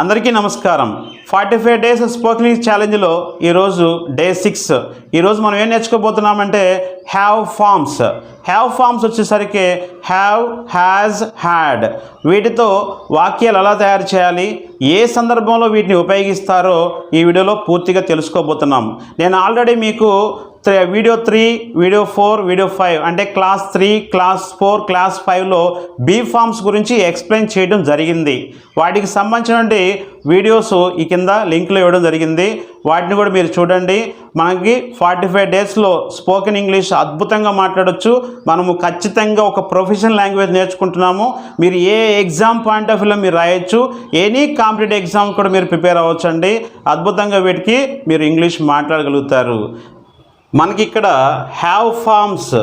అందరికీ నమస్కారం. Forty five days spoken ఛాలెంజ్లో ఈరోజు డే సిక్స్. ఈరోజు మనం ఏం నేర్చుకోబోతున్నామంటే హ్యావ్ ఫార్మ్స్. హ్యావ్ ఫార్మ్స్ వచ్చేసరికి హ్యావ్ హ్యాజ్ హ్యాడ్. వీటితో వాక్యాలు ఎలా తయారు చేయాలి? ఏ సందర్భంలో వీటిని ఉపయోగిస్తారో ఈ వీడియోలో పూర్తిగా తెలుసుకోబోతున్నాం. నేను ఆల్రెడీ మీకు three video three video four video five. అంటే class three class four class ఫైవ్లో బీ ఫార్మ్స్ గురించి ఎక్స్ప్లెయిన్ చేయడం జరిగింది. వాటికి సంబంధించినటువంటి వీడియోస్ ఈ కింద లింక్లో ఇవ్వడం జరిగింది. వాటిని కూడా మీరు చూడండి. మనకి ఫార్టీ ఫైవ్ డేస్లో స్పోకెన్ ఇంగ్లీష్ అద్భుతంగా మాట్లాడచ్చు. మనము ఖచ్చితంగా ఒక ప్రొఫెషనల్ లాంగ్వేజ్ నేర్చుకుంటున్నాము. మీరు ఏ ఎగ్జామ్ పాయింట్ ఆఫ్ వ్యూలో మీరు రాయొచ్చు. ఎనీ కాంపిటేటివ్ ఎగ్జామ్ కూడా మీరు ప్రిపేర్ అవ్వచ్చు అండి అద్భుతంగా వీటికి మీరు ఇంగ్లీష్ మాట్లాడగలుగుతారు. మనకి ఇక్కడ హ్యావ్ ఫార్మ్స్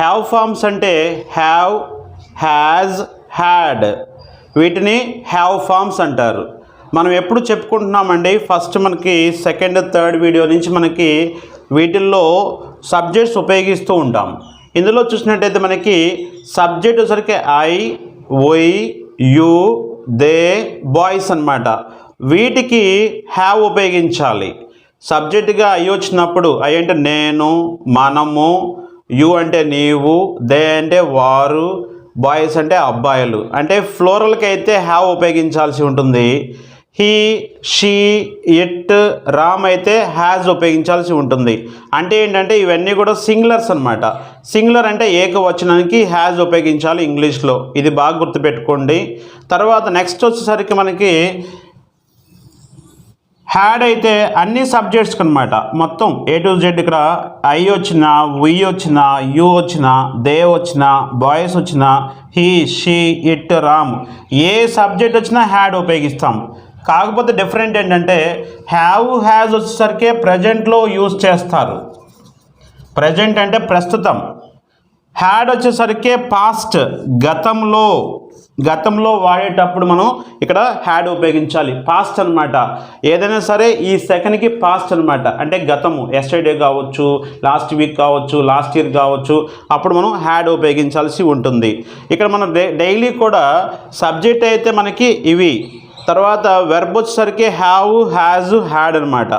హ్యావ్ ఫార్మ్స్ అంటే హ్యావ్ హ్యాజ్ హ్యాడ్ వీటిని హ్యావ్ ఫార్మ్స్ అంటారు. మనం ఎప్పుడు చెప్పుకుంటున్నామండి? ఫస్ట్ మనకి సెకండ్ థర్డ్ వీడియో నుంచి మనకి వీటిల్లో సబ్జెక్ట్స్ ఉపయోగిస్తూ ఉంటాం. ఇందులో చూసినట్టయితే మనకి సబ్జెక్ట్ వచ్చరికి I we you they boys అన్నమాట. వీటికి హ్యావ్ ఉపయోగించాలి. సబ్జెక్టుగా అయ్యి వచ్చినప్పుడు అయ్యి అంటే నేను మనము యు అంటే నీవు దే అంటే వారు బాయ్స్ అంటే అబ్బాయిలు. అంటే ఫ్లోరల్కి అయితే హ్యావ్ ఉపయోగించాల్సి ఉంటుంది. హీ షీ ఇట్ రామ్ అయితే హ్యాజ్ ఉపయోగించాల్సి ఉంటుంది. అంటే ఏంటంటే ఇవన్నీ కూడా సింగులర్స్ అనమాట సింగులర్ అంటే ఏకవచనానికి హ్యాజ్ ఉపయోగించాలి ఇంగ్లీష్లో. ఇది బాగా గుర్తుపెట్టుకోండి. తర్వాత నెక్స్ట్ వచ్చేసరికి మనకి హ్యాడ్ అయితే అన్ని సబ్జెక్ట్స్కి అనమాట మొత్తం ఏ టు జెడ్ ఇక్కడ ఐ వచ్చిన వి వచ్చిన యు వచ్చిన దే వచ్చిన బాయ్స్ వచ్చిన he she it Ram A subject వచ్చినా హ్యాడ్ ఉపయోగిస్తాం. కాకపోతే డిఫరెంట్ ఏంటంటే హ్యావ్ హ్యాజ్ వచ్చేసరికి ప్రజెంట్లో యూజ్ చేస్తారు. ప్రజెంట్ అంటే ప్రస్తుతం. హ్యాడ్ వచ్చేసరికి పాస్ట్ గతంలో. గతంలో వాడేటప్పుడు మనం ఇక్కడ హ్యాడ్ ఉపయోగించాలి పాస్ట్ అన్నమాట. ఏదైనా సరే ఈ సెకండ్కి పాస్ట్ అన్నమాట. అంటే గతము ఎస్టర్డే కావచ్చు లాస్ట్ వీక్ కావచ్చు లాస్ట్ ఇయర్ కావచ్చు అప్పుడు మనం హ్యాడ్ ఉపయోగించాల్సి ఉంటుంది. ఇక్కడ మనం డైలీ కూడా సబ్జెక్ట్ అయితే మనకి ఇవి. తర్వాత వెర్బ్ వచ్చేసరికి హ్యావ్ హ్యాజ్ హ్యాడ్ అనమాట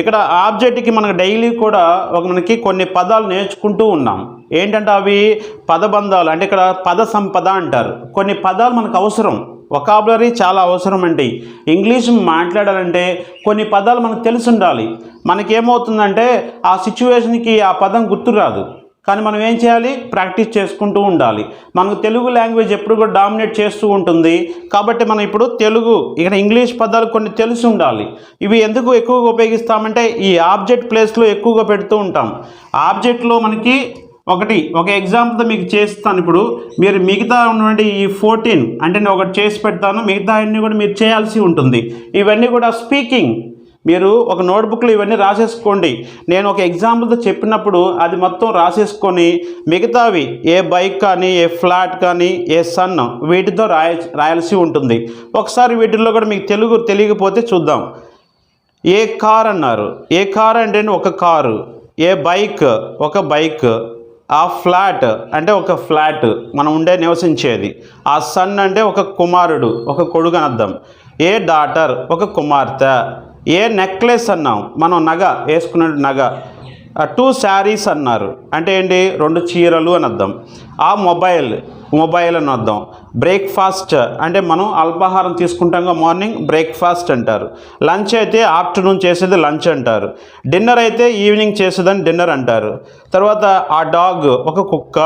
ఇక్కడ ఆబ్జెక్ట్కి మనకు డైలీ కూడా ఒక మనకి కొన్ని పదాలు నేర్చుకుంటూ ఉన్నాం. ఏంటంటే అవి పదబంధాలు అంటే ఇక్కడ పద సంపద అంటారు. కొన్ని పదాలు మనకు అవసరం. ఒకాబులరీ చాలా అవసరం అండి. ఇంగ్లీష్ మాట్లాడాలంటే కొన్ని పదాలు మనకు తెలిసి ఉండాలి. మనకేమవుతుందంటే ఆ సిచ్యువేషన్కి ఆ పదం గుర్తురాదు కానీ మనం ఏం చేయాలి? ప్రాక్టీస్ చేసుకుంటూ ఉండాలి. మనకు తెలుగు లాంగ్వేజ్ ఎప్పుడు కూడా డామినేట్ చేస్తూ ఉంటుంది. కాబట్టి మనం ఇప్పుడు తెలుగు ఇక్కడ ఇంగ్లీష్ పదాలు కొన్ని తెలిసి ఉండాలి. ఇవి ఎందుకు ఎక్కువగా ఉపయోగిస్తామంటే ఈ ఆబ్జెక్ట్ ప్లేస్లో ఎక్కువగా పెడుతూ ఉంటాం. ఆబ్జెక్ట్లో మనకి ఒకటి ఒక ఎగ్జాంపుల్తో మీకు చేస్తాను ఇప్పుడు. మీరు మిగతా ఉన్నటువంటి ఈ ఫోర్టీన్ అంటే నేను ఒకటి చేసి పెడతాను. మిగతా అన్నీ కూడా మీరు చేయాల్సి ఉంటుంది. ఇవన్నీ కూడా స్పీకింగ్. మీరు ఒక నోట్బుక్లో ఇవన్నీ రాసేసుకోండి. నేను ఒక ఎగ్జాంపుల్తో చెప్పినప్పుడు అది మొత్తం రాసేసుకొని మిగతావి ఏ బైక్ కానీ ఏ ఫ్లాట్ కానీ ఏ సన్ వీటితో రాయ రాయాల్సి ఉంటుంది. ఒకసారి వీటిల్లో కూడా మీకు తెలుగు తెలియకపోతే చూద్దాం. ఏ కార్ అన్నారు. ఏ కార్ అంటే ఒక కారు. ఏ బైక్ ఒక బైక్. ఆ ఫ్లాట్ అంటే ఒక ఫ్లాట్. మనం ఉండే నివసించేది. ఆ సన్ అంటే ఒక కుమారుడు ఒక కొడుకు అనర్థం అర్థం. ఏ డాటర్ ఒక కుమార్తె. ఏ నెక్లెస్ అన్నాం? మనం నగ వేసుకున్న నగ. టూ శారీస్ అన్నారు. అంటే ఏంటి? రెండు చీరలు అని అర్థం. ఆ మొబైల్ మొబైల్ అని అర్థం. బ్రేక్ఫాస్ట్ అంటే మనం అల్పాహారం తీసుకుంటాం మార్నింగ్ బ్రేక్ఫాస్ట్ అంటారు. లంచ్ అయితే ఆఫ్టర్నూన్ చేసేది లంచ్ అంటారు. డిన్నర్ అయితే ఈవినింగ్ చేసేదని డిన్నర్ అంటారు. తర్వాత ఆ డాగ్ ఒక కుక్క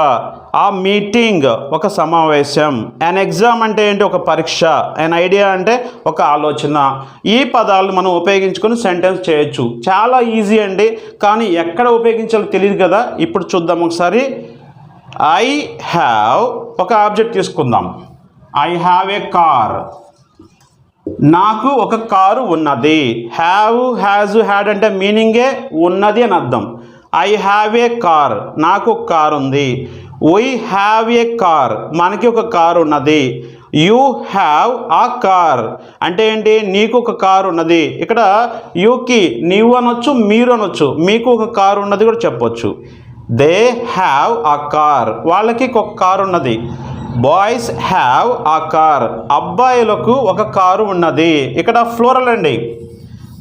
ఆ మీటింగ్ ఒక సమావేశం అన్ ఎగ్జామ్ అంటే ఏంటి? ఒక పరీక్ష అన్ ఐడియా అంటే ఒక ఆలోచన. ఈ పదాలు మనం ఉపయోగించుకొని సెంటెన్స్ చేయొచ్చు. చాలా ఈజీ అండి కానీ ఎక్కడ ఉపయోగించాలో తెలియదు కదా? ఇప్పుడు చూద్దాం ఒకసారి. ఐ హ్యావ్ ఒక ఆబ్జెక్ట్ తీసుకుందాం. ఐ హ్యావ్ ఏ కార్ నాకు ఒక కారు ఉన్నది. హ్యావ్ హ్యాజ్ హ్యాడ్ అంటే మీనింగే ఉన్నది అని అర్థం. ఐ హ్యావ్ ఏ కార్ నాకు ఒక కార్ ఉంది. వై హ్యావ్ ఏ కార్ మనకి ఒక కారు ఉన్నది. యూ హ్యావ్ ఆ కార్ అంటే ఏంటి? నీకు ఒక కారు ఉన్నది. ఇక్కడ యూకి నీవు అనొచ్చు మీరు అనొచ్చు. మీకు ఒక కారు ఉన్నది కూడా చెప్పొచ్చు. దే హ్యావ్ ఆ కార్ వాళ్ళకి ఒక కారు ఉన్నది. బాయ్స్ హ్యావ్ ఆ కార్ అబ్బాయిలకు ఒక కారు ఉన్నది. ఇక్కడ ఫ్లోరల్ అండి.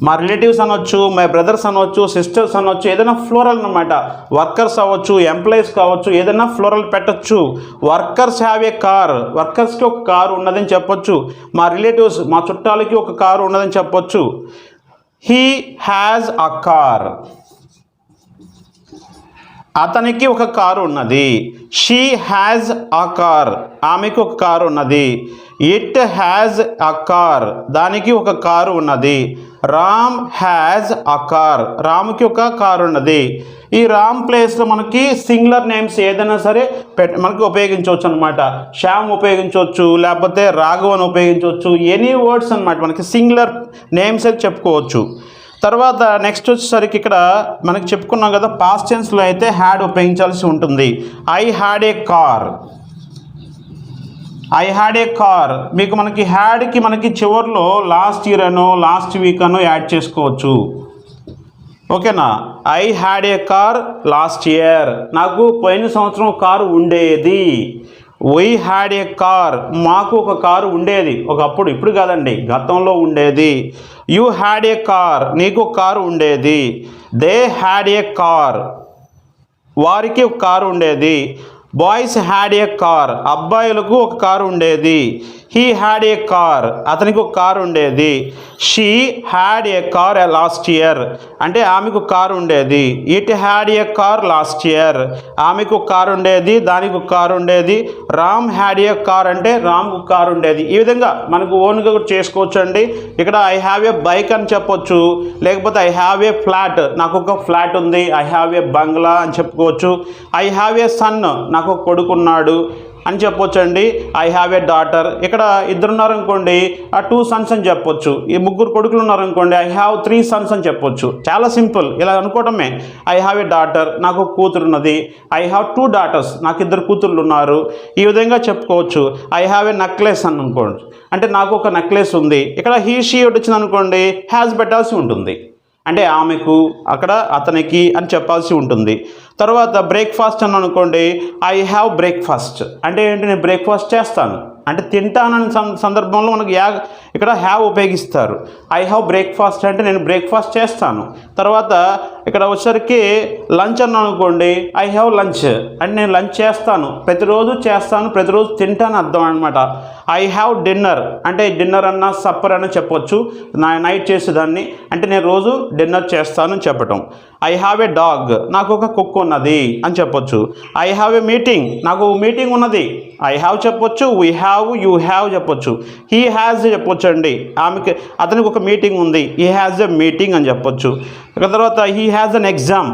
మా రిలేటివ్స్ అనొచ్చు మై బ్రదర్స్ అనొచ్చు సిస్టర్స్ అనొచ్చు ఏదైనా ఫ్లోరల్ అనమాట వర్కర్స్ అవ్వచ్చు ఎంప్లాయీస్ కావచ్చు ఏదైనా ఫ్లోరల్ పెట్టచ్చు. వర్కర్స్ హ్యావ్ ఏ కార్ వర్కర్స్కి ఒక కారు ఉన్నదని చెప్పొచ్చు. మా రిలేటివ్స్ మా చుట్టాలకి ఒక కారు ఉన్నదని చెప్పొచ్చు. హీ హ్యాజ్ అ కార్ అతనికి ఒక కారు ఉన్నది. షీ హ్యాజ్ అ కార్ ఆమెకు ఒక కారు ఉన్నది. ఇట్ హ్యాజ్ అ కార్ దానికి ఒక కారు ఉన్నది. రామ్ హ్యాజ్ అ కార్ రాముకి ఒక కారు ఉన్నది. ఈ రామ్ ప్లేస్లో మనకి సింగులర్ నేమ్స్ ఏదైనా సరే పెట్ మనకి ఉపయోగించవచ్చు అనమాట శ్యామ్ ఉపయోగించవచ్చు లేకపోతే రాఘవన్ ఉపయోగించవచ్చు ఎనీ వర్డ్స్ అనమాట మనకి సింగులర్ నేమ్స్ అయితే చెప్పుకోవచ్చు. తర్వాత నెక్స్ట్ వచ్చేసరికి ఇక్కడ మనకి చెప్పుకున్నాం కదా పాస్ట్ టెన్స్లో అయితే హ్యాడ్ ఉపయోగించాల్సి ఉంటుంది. I had a car I had a car మీకు మనకి హ్యాడ్కి మనకి చివర్లో లాస్ట్ ఇయర్ అనో లాస్ట్ వీక్ అనో యాడ్ చేసుకోవచ్చు. ఓకేనా? I had a car last year నాకు పోయిన సంవత్సరం కారు ఉండేది. వై హ్యాడ్ ఏ కార్ మాకు ఒక కారు ఉండేది. ఒకప్పుడు ఇప్పుడు కాదండి. గతంలో ఉండేది. యూ హ్యాడ్ ఏ కార్ నీకు ఒక కారు ఉండేది. దే హ్యాడ్ ఏ కార్ వారికి ఒక కారు ఉండేది. బాయ్స్ హ్యాడ్ ఏ కార్ అబ్బాయిలకు ఒక కారు ఉండేది. హీ హ్యాడ్ ఏ కార్ అతనికి ఒక కారు ఉండేది. She had a car last year అంటే ఆమెకు కారు ఉండేది. It had a car last year ఆమెకు కార్ కారు ఉండేది. దానికి ఒక కారు ఉండేది. రామ్ హ్యాడ్ ఏ కార్ అంటే రామ్కు కారు ఉండేది. ఈ విధంగా మనకు ఓన్గా చేసుకోవచ్చు అండి ఇక్కడ ఐ హ్యావ్ ఏ బైక్ అని చెప్పొచ్చు. లేకపోతే ఐ హ్యావ్ ఏ ఫ్లాట్ నాకు ఒక ఫ్లాట్ ఉంది. ఐ హ్యావ్ ఏ బంగ్లా అని చెప్పుకోవచ్చు. ఐ హ్యావ్ ఏ సన్ నాకు ఒక కొడుకున్నాడు అని చెప్పొచ్చండి. ఐ హ్యావ్ ఏ డాటర్ ఇక్కడ ఇద్దరు ఉన్నారనుకోండి ఆ టూ సన్స్ అని చెప్పొచ్చు. ఈ ముగ్గురు కొడుకులు ఉన్నారనుకోండి ఐ హ్యావ్ త్రీ సన్స్ అని చెప్పొచ్చు. చాలా సింపుల్. ఇలా అనుకోవటమే. ఐ హ్యావ్ ఏ డాటర్ నాకు కూతురు ఉన్నది ఐ హ్యావ్ టూ డాటర్స్ నాకు ఇద్దరు కూతుర్లు ఉన్నారు ఈ విధంగా చెప్పుకోవచ్చు. ఐ హ్యావ్ ఏ నెక్లెస్ అని అనుకోండి. అంటే నాకు ఒక నెక్లెస్ ఉంది. ఇక్కడ హీ షీ వచ్చింది అనుకోండి హ్యాస్ పెట్టాల్సి ఉంటుంది. అంటే ఆమెకు అక్కడ అతనికి అని చెప్పాల్సి ఉంటుంది. తర్వాత బ్రేక్ఫాస్ట్ అని అనుకోండి ఐ హ్యావ్ బ్రేక్ఫాస్ట్ అంటే ఏంటి? నేను బ్రేక్ఫాస్ట్ చేస్తాను. అంటే తింటానని సందర్భంలో మనకు యా ఇక్కడ హ్యావ్ ఉపయోగిస్తారు. ఐ హ్యావ్ బ్రేక్ఫాస్ట్ అంటే నేను బ్రేక్ఫాస్ట్ చేస్తాను. తర్వాత ఇక్కడ వచ్చేసరికి లంచ్ అని అనుకోండి ఐ హ్యావ్ లంచ్ అంటే నేను లంచ్ చేస్తాను. ప్రతిరోజు చేస్తాను ప్రతిరోజు తింటాను అర్థం అనమాట ఐ హ్యావ్ డిన్నర్ అంటే డిన్నర్ అన్న సప్పర్ అన్న చెప్పొచ్చు. నా నైట్ చేసేదాన్ని. అంటే నేను రోజు డిన్నర్ చేస్తాను అని చెప్పటం. ఐ హ్యావ్ ఏ డాగ్ నాకు ఒక కుక్ ఉన్నది అని చెప్పొచ్చు. ఐ హ్యావ్ ఏ మీటింగ్ నాకు మీటింగ్ ఉన్నది. ఐ హ్యావ్ చెప్పొచ్చు. వీ హ్యావ్ యూ హ్యావ్ చెప్పొచ్చు. హీ హ్యాజ్ చెప్పొచ్చు అండి ఆమెకి అతనికి ఒక మీటింగ్ ఉంది. హీ హ్యాజ్ ఎ మీటింగ్ అని చెప్పొచ్చు. ఇక తర్వాత హీ హ్యాజ్ అన్ ఎగ్జామ్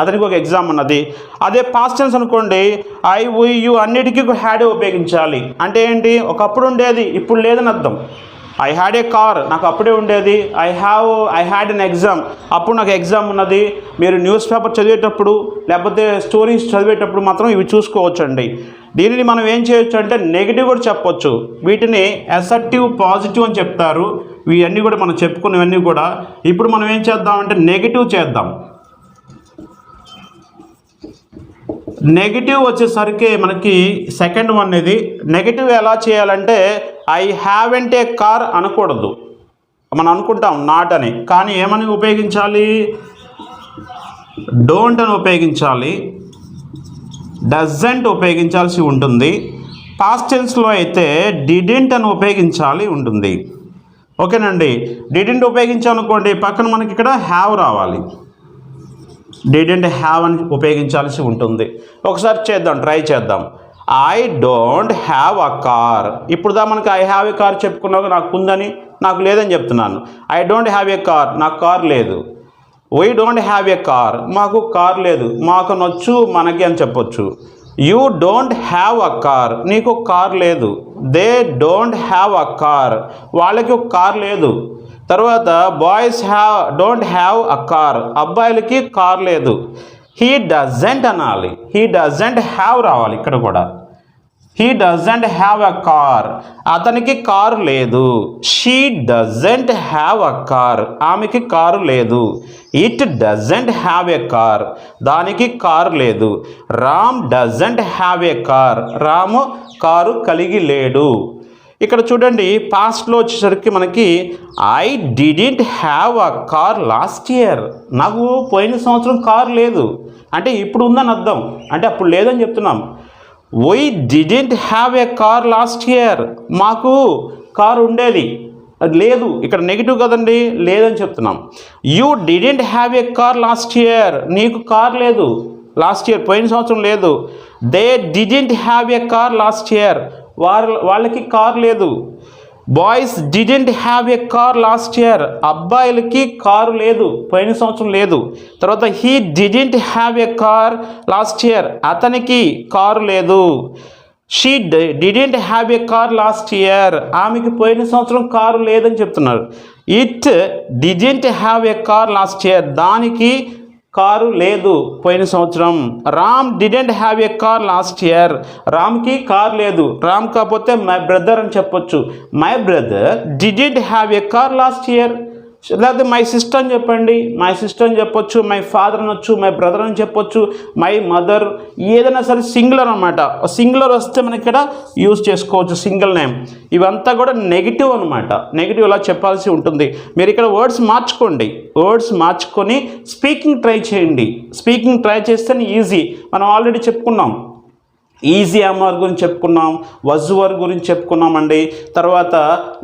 అతనికి ఒక ఎగ్జామ్ ఉన్నది. అదే పాస్ట్ టెన్స్ అనుకోండి ఐ వీ యూ అన్నిటికీ హ్యాడ్ ఉపయోగించాలి. అంటే ఏంటి? ఒకప్పుడు ఉండేది ఇప్పుడు లేదని అర్థం. ఐ హ్యాడ్ ఏ కార్ నాకు అప్పుడే ఉండేది. I have I had an exam అప్పుడు నాకు ఎగ్జామ్ ఉన్నది. మీరు న్యూస్ పేపర్ చదివేటప్పుడు లేకపోతే స్టోరీస్ చదివేటప్పుడు మాత్రం ఇవి చూసుకోవచ్చండి. దీనిని మనం ఏం చేయొచ్చు అంటే నెగిటివ్ కూడా చెప్పొచ్చు. వీటిని అసర్టివ్ పాజిటివ్ అని చెప్తారు. ఇవన్నీ కూడా మనం చెప్పుకున్నవన్నీ కూడా ఇప్పుడు మనం ఏం చేద్దామంటే నెగిటివ్ చేద్దాం. నెగిటివ్ వచ్చేసరికి మనకి సెకండ్ వన్ ఇది. నెగిటివ్ ఎలా చేయాలంటే ఐ హ్యావెంట్ ఏ కార్ అనకూడదు. మనం అనుకుంటాం నాట్ అని. కానీ ఏమని ఉపయోగించాలి? డోంట్ అని ఉపయోగించాలి. డజంట్ ఉపయోగించాల్సి ఉంటుంది. పాస్టెన్స్లో అయితే డిడెంట్ అని ఉపయోగించాలి ఉంటుంది. ఓకేనండి. డిడెంట్ ఉపయోగించామనుకోండి పక్కన మనకి ఇక్కడ హ్యావ్ రావాలి. డిడెంట్ హ్యావ్ అని ఉపయోగించాల్సి ఉంటుంది. ఒకసారి చేద్దాం ట్రై చేద్దాం. I don't have a car ఇప్పుడు దా మనకి ఐ హ్యావ్ ఏ కార్ చెప్పుకున్నాక నాకు ఉందని నాకు లేదని చెప్తున్నాను. I don't have a car నాకు కార్ లేదు. We don't have a car మాకు కార్ లేదు. మాకు నొచ్చు మనకి అని చెప్పొచ్చు. You don't have a car నీకు కార్ లేదు. They don't have a car వాళ్ళకి ఒక కార్ లేదు. తర్వాత boys have don't have a car అబ్బాయిలకి కార్ లేదు. హీ డజెంట్ అనాలి. హీ డజెంట్ హ్యావ్ రావాలి ఇక్కడ కూడా. He doesn't have a car అతనికి కారు లేదు. She doesn't have a car ఆమెకి కారు లేదు. It doesn't have a car దానికి కారు లేదు. Ram doesn't have a car Ramu car కలిగి లేడు. ఇక్కడ చూడండి పాస్ట్లో వచ్చేసరికి మనకి I didn't have a car last year నాకు పోయిన సంవత్సరం కారు లేదు. అంటే ఇప్పుడు ఉందని అర్థం. అంటే అప్పుడు లేదని చెప్తున్నాం. We didn't have a car last year మాకు కార్ ఉండేది. లేదు. ఇక్కడ నెగిటివ్ కదండి. లేదని చెప్తున్నాం. You didn't have a car last year నీకు కార్ లేదు. లాస్ట్ ఇయర్ పోయిన సంవత్సరం లేదు. They didn't have a car last year వారు వాళ్ళకి కార్ లేదు. Boys didn't have a car last year. అబ్బాయిలకి కారు లేదు పోయిన సంవత్సరం లేదు. తర్వాత he didn't have a car last year. అతనికి కారు లేదు. She didn't have a car last year. ఆమెకి పోయిన సంవత్సరం కారు లేదని చెప్తున్నారు. It didn't have a car last year. దానికి కారు లేదు పోయిన సంవత్సరం. Ram didn't have a car last year రామ్కి కార్ లేదు. రామ్ కాకపోతే మై బ్రదర్ అని చెప్పొచ్చు. My brother didn't have a car last year లేకపోతే మై సిస్టర్ అని చెప్పండి. మై సిస్టర్ అని చెప్పొచ్చు మై ఫాదర్ అనొచ్చు మై బ్రదర్ అని చెప్పొచ్చు మై మదర్ ఏదైనా సరే సింగులర్ అనమాట సింగులర్ వస్తే మనకి ఇక్కడ యూజ్ చేసుకోవచ్చు సింగిల్ నేమ్ ఇవంతా కూడా నెగిటివ్ అనమాట నెగిటివ్ ఇలా చెప్పాల్సి ఉంటుంది. మీరు ఇక్కడ వర్డ్స్ మార్చుకోండి. వర్డ్స్ మార్చుకొని స్పీకింగ్ ట్రై చేయండి. స్పీకింగ్ ట్రై చేస్తేనే ఈజీ మనం ఆల్రెడీ చెప్పుకున్నాం. ఈజీ అమర్ గురించి చెప్పుకున్నాం వజువర్ గురించి చెప్పుకున్నామండి. తర్వాత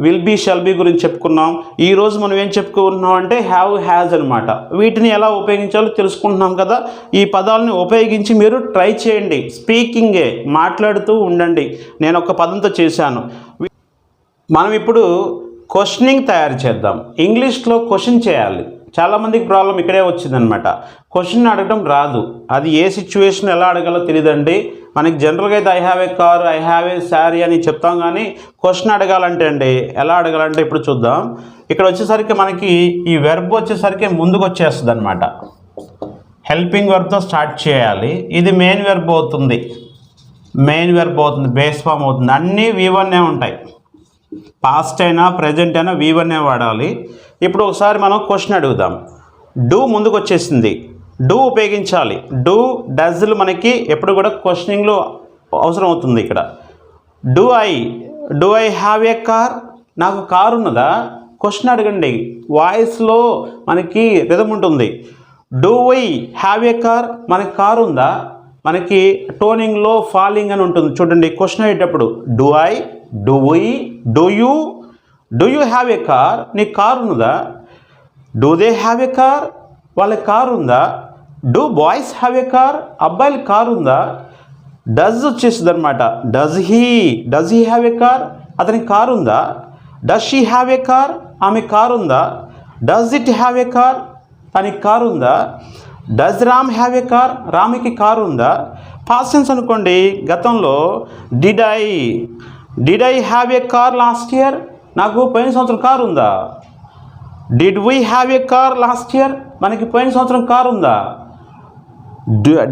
విల్ బీ షెల్ బీ గురించి చెప్పుకున్నాం. ఈరోజు మనం ఏం చెప్పుకున్నాం అంటే హ్యావ్ హ్యాజ్ అనమాట వీటిని ఎలా ఉపయోగించాలో తెలుసుకుంటున్నాం కదా. ఈ పదాలని ఉపయోగించి మీరు ట్రై చేయండి. స్పీకింగే మాట్లాడుతూ ఉండండి. నేను ఒక పదంతో చేశాను. మనం ఇప్పుడు క్వశ్చనింగ్ తయారు చేద్దాం. ఇంగ్లీష్లో క్వశ్చన్ చేయాలి. చాలామందికి ప్రాబ్లం ఇక్కడే వచ్చిందనమాట క్వశ్చన్ అడగడం రాదు. అది ఏ సిచ్యువేషన్ ఎలా అడగాలో తెలియదండి. మనకి జనరల్గా అయితే I have a car I have a sari అని చెప్తాం కానీ క్వశ్చన్ అడగాలంటే అండి ఎలా అడగాలంటే ఇప్పుడు చూద్దాం. ఇక్కడ వచ్చేసరికి మనకి ఈ వెర్బ్ వచ్చేసరికి ముందుకు వచ్చేస్తుంది అనమాట హెల్పింగ్ వెర్బ్తో స్టార్ట్ చేయాలి. ఇది మెయిన్ వెర్బ్ అవుతుంది. మెయిన్ వెర్బ్ అవుతుంది బేస్ ఫామ్ అవుతుంది. అన్నీ వీవన్నే ఉంటాయి. పాస్ట్ అయినా ప్రజెంట్ అయినా వీవన్నే వాడాలి. ఇప్పుడు ఒకసారి మనం క్వశ్చన్ అడుగుదాం. డూ ముందుకు వచ్చేసింది. డూ ఉపయోగించాలి. డూ డజ్లు మనకి ఎప్పుడు కూడా క్వశ్చనింగ్లో అవసరం అవుతుంది ఇక్కడ. Do I do I have a car? నాకు కారు ఉన్నదా? క్వశ్చన్ అడగండి. వాయిస్లో మనకి రిధం ఉంటుంది. Do we have a car? మనకి కారు ఉందా? మనకి టోనింగ్లో ఫాలింగ్ అని ఉంటుంది. చూడండి క్వశ్చన్ అయ్యేటప్పుడు do I do we do you do you have a car? నీకు కారు ఉన్నదా? Do they have a car? వాళ్ళకి కారు ఉందా? Do boys have a car అబ్బాయిల కారు ఉందా? డజ్ వచ్చేసింది అనమాట does he does he have a car అతనికి car ఉందా? Does she have a car ఆమె కారు ఉందా? Does it have a car తనకి కారు ఉందా? Does Ram have a car రామ్కి కారు ఉందా? పాసెన్స్ అనుకోండి గతంలో did I did I have a car last year నాకు పోయిన సంవత్సరం కారు ఉందా? Did we have a car last year మనకి పోయిన సంవత్సరం కారు ఉందా?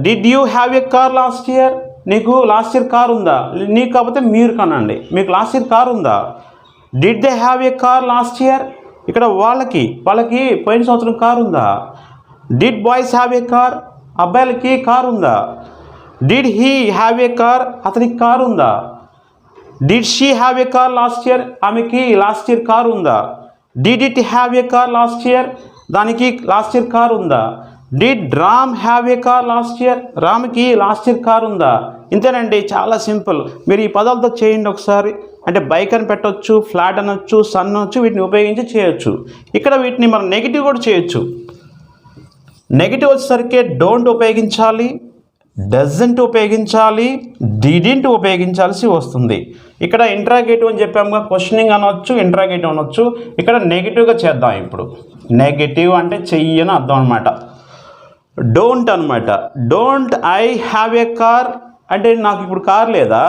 Did you have a car last year నీకు లాస్ట్ ఇయర్ కార్ ఉందా? నీకు కాకపోతే మీరు కనండి. మీకు లాస్ట్ ఇయర్ కార్ ఉందా? Did they have a car last year ఇక్కడ వాళ్ళకి వాళ్ళకి పోయిన సంవత్సరం కార్ ఉందా? Did boys have a car అబ్బాయిలకి కార్ ఉందా? Did he have a car అతనికి కార్ ఉందా? Did she have a car last year ఆమెకి లాస్ట్ ఇయర్ కార్ ఉందా? Did it have a car last year దానికి లాస్ట్ ఇయర్ కార్ ఉందా? Did Ram have a car last year రామ్కి last year car ఉందా? ఇంతేనండి చాలా simple. మీరు ఈ పదాలతో చేయండి ఒకసారి. అంటే బైక్ అని పెట్టవచ్చు ఫ్లాట్ అనొచ్చు సన్ అనొచ్చు వీటిని ఉపయోగించి చేయొచ్చు. ఇక్కడ వీటిని మనం నెగిటివ్ కూడా చేయొచ్చు. నెగిటివ్ వచ్చేసరికి డోంట్ ఉపయోగించాలి డజంట్ ఉపయోగించాలి డిడింట్ ఉపయోగించాల్సి వస్తుంది. ఇక్కడ ఇంట్రాగేటివ్ అని చెప్పాముగా క్వశ్చనింగ్ అనొచ్చు ఇంట్రాగేటివ్ అనొచ్చు. ఇక్కడ నెగిటివ్గా చేద్దాం ఇప్పుడు. నెగిటివ్ అంటే చెయ్యని అర్థం అనమాట డోంట్ అనమాట don't I have a car అంటే నాకు ఇప్పుడు కార్ లేదా?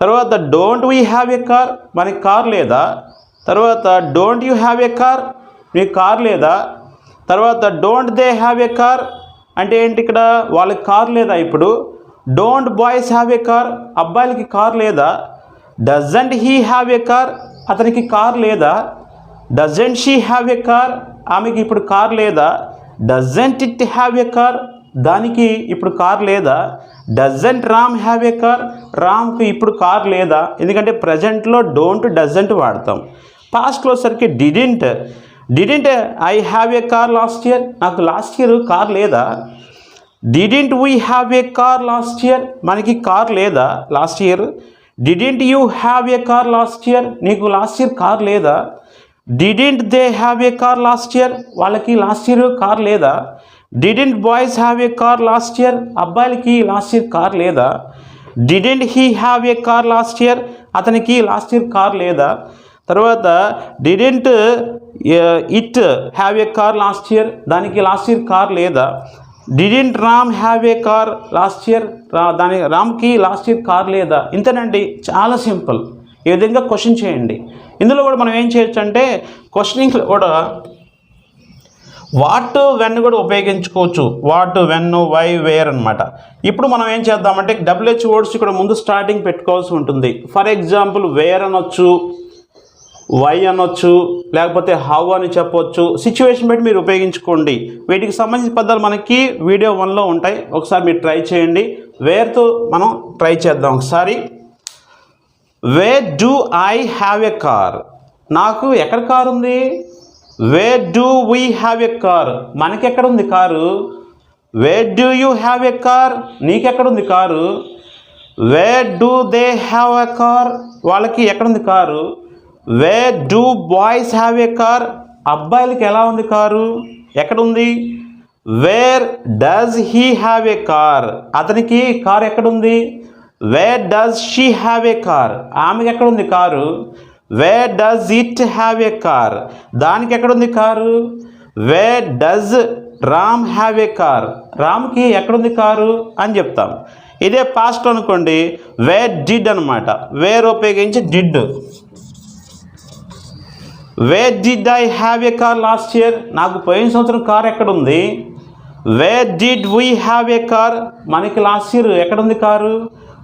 తర్వాత don't we have a car మనకి కార్ లేదా? తర్వాత don't you have a car మీకు కార్ లేదా? తర్వాత don't they have a car అంటే ఏంటి ఇక్కడ? వాళ్ళకి కార్ లేదా ఇప్పుడు? Don't boys have a car అబ్బాయిలకి కార్ లేదా? Doesn't he have a car అతనికి కార్ లేదా? Doesn't she have a car ఆమెకి ఇప్పుడు కార్ లేదా? Doesn't it have a car దానికి ఇప్పుడు కార్ లేదా? Doesn't Ram have a car రామ్కి ఇప్పుడు కార్ లేదా? ఎందుకంటే ప్రజెంట్లో డోంట్ డజంట్ వాడతాం. పాస్ట్లో సరికి didn't didn't I have a car last year నాకు లాస్ట్ ఇయర్ కార్ లేదా? Didn't we have a car last year మనకి కార్ లేదా? Last year didn't you have a car last year నీకు లాస్ట్ ఇయర్ కార్ లేదా? Didn't they have a car last year వాళ్ళకి last year car లేదా? Didn't boys have a car last year అబ్బాయిలకి last year car లేదా? Didn't he have a car last year అతనికి last year car లేదా? తర్వాత didn't it have a car last year దానికి last year car లేదా? Didn't Ram have a car last year రా దాని రామ్కి లాస్ట్ ఇయర్ కార్ లేదా? ఇంతేనండి చాలా సింపుల్. ఈ విధంగా క్వశ్చన్ చేయండి. ఇందులో కూడా మనం ఏం చేయొచ్చు అంటే క్వశ్చనింగ్ కూడా వాట్ వెన్ కూడా ఉపయోగించుకోవచ్చు. వాట్ వెన్ వై వేర్ అనమాట ఇప్పుడు మనం ఏం చేద్దామంటే డబ్ల్యూహెచ్ వర్డ్స్ ఇక్కడ ముందు స్టార్టింగ్ పెట్టుకోవాల్సి ఉంటుంది. ఫర్ ఎగ్జాంపుల్ వేర్ అనొచ్చు వై అనొచ్చు లేకపోతే హౌ అని చెప్పొచ్చు. సిచ్యువేషన్ బట్టి మీరు ఉపయోగించుకోండి. వీటికి సంబంధించిన పదాలు మనకి వీడియో వన్లో ఉంటాయి. ఒకసారి మీరు ట్రై చేయండి. వేర్తో మనం ట్రై చేద్దాం. ఒకసారి where do I have a car నాకు ఎక్కడ కారు ఉంది? Where do we have a car మనకి ఎక్కడ ఉంది car? Where do you have a car నీకెక్కడ ఉంది car? Where do they have a car వాళ్ళకి ఎక్కడుంది car? Where do boys have a car అబ్బాయిలకి ఎలా ఉంది కారు? ఎక్కడుంది? Where does he have a car అతనికి కార్ ఎక్కడుంది? Where does she have a car ఆమెకి ఎక్కడుంది car? Where does it have a car దానికి ఎక్కడుంది car? Where does Ram have a car రామ్కి ఎక్కడుంది కారు అని చెప్తాం. ఇదే పాస్ట్ అనుకోండి వేర్ డిడ్ అనమాట వేర్ ఉపయోగించి did where did I have a car last year నాకు పోయిన సంవత్సరం కార్ ఎక్కడ ఉంది? Where did we have a car మనకి లాస్ట్ ఇయర్ ఎక్కడుంది car?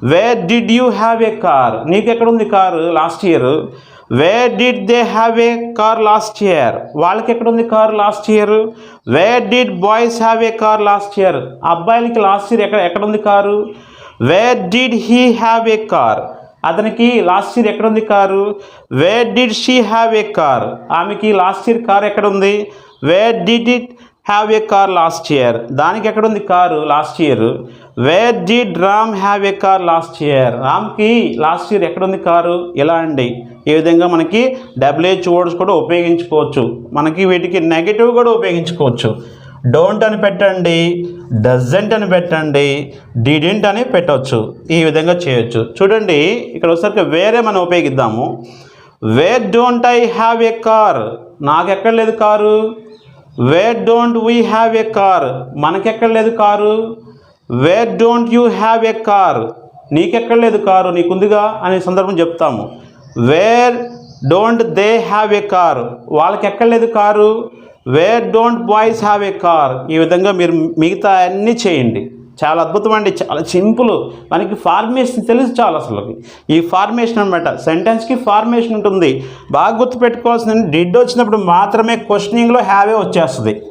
Where did you have a car నీకు ఎక్కడుంది car? Last year where did they have a car last year వాళ్ళకి ఎక్కడుంది car last year where did boys have a car last year అబ్బాయిలకి last year ఎక్కడ ఎక్కడుంది car? Where did he have a car అతనికి last year ఎక్కడ ఉంది car? Where did she have a car ఆమెకి last year car ఎక్కడ ఉంది where did it have a car last year దానికి ఎక్కడ ఉంది car? Last year where did Ram have a car last year రామ్కి last year ఎక్కడ ఉంది car? ఇలా అండి. ఈ విధంగా మనకి డబ్ల్యూహెచ్ వర్డ్స్ కూడా ఉపయోగించుకోవచ్చు. మనకి వీటికి నెగిటివ్ కూడా ఉపయోగించుకోవచ్చు. డోంట్ అని పెట్టండి. డజెంట్ అని పెట్టండి. డిడింట్ అని పెట్టవచ్చు ఈ విధంగా చేయొచ్చు. చూడండి ఇక్కడ ఒకసారి వేరే మనం ఉపయోగిద్దాము. Where don't I have a car నాకు ఎక్కడ లేదు car? Where don't we have a car మనకెక్కడ లేదు car? Where don't you have a car నీకెక్కడ లేదు కారు? నీకుందిగా అనే సందర్భం చెప్తాము. Where don't they have a car వాళ్ళకి ఎక్కడ లేదు car? Where don't boys have a car ఈ విధంగా మీరు మిగతా అన్నీ చేయండి. చాలా అద్భుతం అండి చాలా సింపుల్. మనకి ఫార్మేషన్ తెలుసు చాలా అసలు ఈ ఫార్మేషన్ అనమాట సెంటెన్స్కి ఫార్మేషన్ ఉంటుంది. బాగా గుర్తుపెట్టుకోవాల్సింది డిడ్ వచ్చినప్పుడు మాత్రమే క్వశ్చనింగ్లో హ్యావే వచ్చేస్తుంది.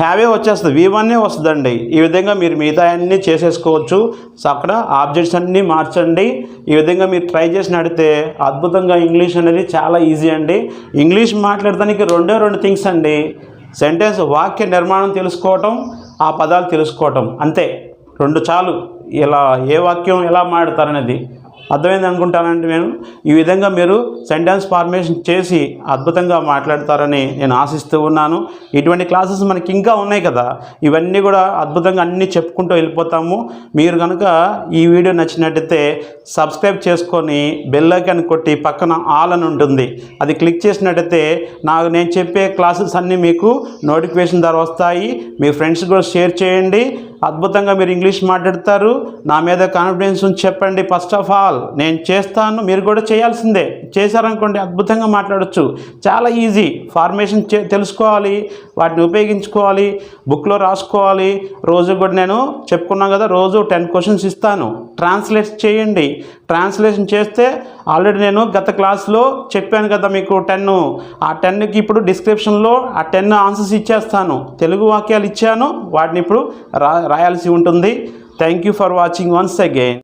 హ్యావే వచ్చేస్తుంది. వి వన్నే వస్తుందండి. ఈ విధంగా మీరు మిగతా అన్నీ చేసేసుకోవచ్చు. అక్కడ ఆబ్జెక్ట్స్ అన్నీ మార్చండి. ఈ విధంగా మీరు ట్రై చేసి నడితే అద్భుతంగా ఇంగ్లీష్ అనేది చాలా ఈజీ అండి. ఇంగ్లీష్ మాట్లాడడానికి రెండే రెండు థింగ్స్ అండి. సెంటెన్స్ వాక్య నిర్మాణం తెలుసుకోవటం ఆ పదాలు తెలుసుకోవటం. అంతే. రెండు చాలు. ఇలా ఏ వాక్యం ఎలా మాడతారనేది అర్థమైంది అనుకుంటానండి నేను? ఈ విధంగా మీరు సెంటెన్స్ ఫార్మేషన్ చేసి అద్భుతంగా మాట్లాడతారని నేను ఆశిస్తూ ఉన్నాను. ఇటువంటి క్లాసెస్ మనకి ఇంకా ఉన్నాయి కదా. ఇవన్నీ కూడా అద్భుతంగా అన్నీ చెప్పుకుంటూ వెళ్ళిపోతాము. మీరు కనుక ఈ వీడియో నచ్చినట్టయితే సబ్స్క్రైబ్ చేసుకొని బెల్ ఐకాన్ కొట్టి పక్కన ఆల్ అని ఉంటుంది. అది క్లిక్ చేసినట్టయితే నాకు నేను చెప్పే క్లాసెస్ అన్నీ మీకు నోటిఫికేషన్ ద్వారా వస్తాయి. మీ ఫ్రెండ్స్ కూడా షేర్ చేయండి. అద్భుతంగా మీరు ఇంగ్లీష్ మాట్లాడతారు. నా మీద కాన్ఫిడెన్స్ ఉంది చెప్పండి. ఫస్ట్ ఆఫ్ ఆల్ నేను చేస్తాను. మీరు కూడా చేయాల్సిందే. చేశారనుకోండి అద్భుతంగా మాట్లాడొచ్చు. చాలా ఈజీ ఫార్మేషన్ చే తెలుసుకోవాలి. వాటిని ఉపయోగించుకోవాలి. బుక్లో రాసుకోవాలి. రోజు కూడా నేను చెప్పుకున్నాను కదా రోజు టెన్ క్వశ్చన్స్ ఇస్తాను. ట్రాన్స్లేట్ చేయండి. ట్రాన్స్లేషన్ చేస్తే ఆల్రెడీ నేను గత క్లాస్లో చెప్పాను కదా మీకు టెన్ ఆ టెన్కి ఇప్పుడు డిస్క్రిప్షన్లో ఆ టెన్ ఆన్సర్స్ ఇచ్చేస్తాను. తెలుగు వాక్యాలు ఇచ్చాను. వాటిని ఇప్పుడు రా రాయాల్సి ఉంటుంది. Thank you for watching once again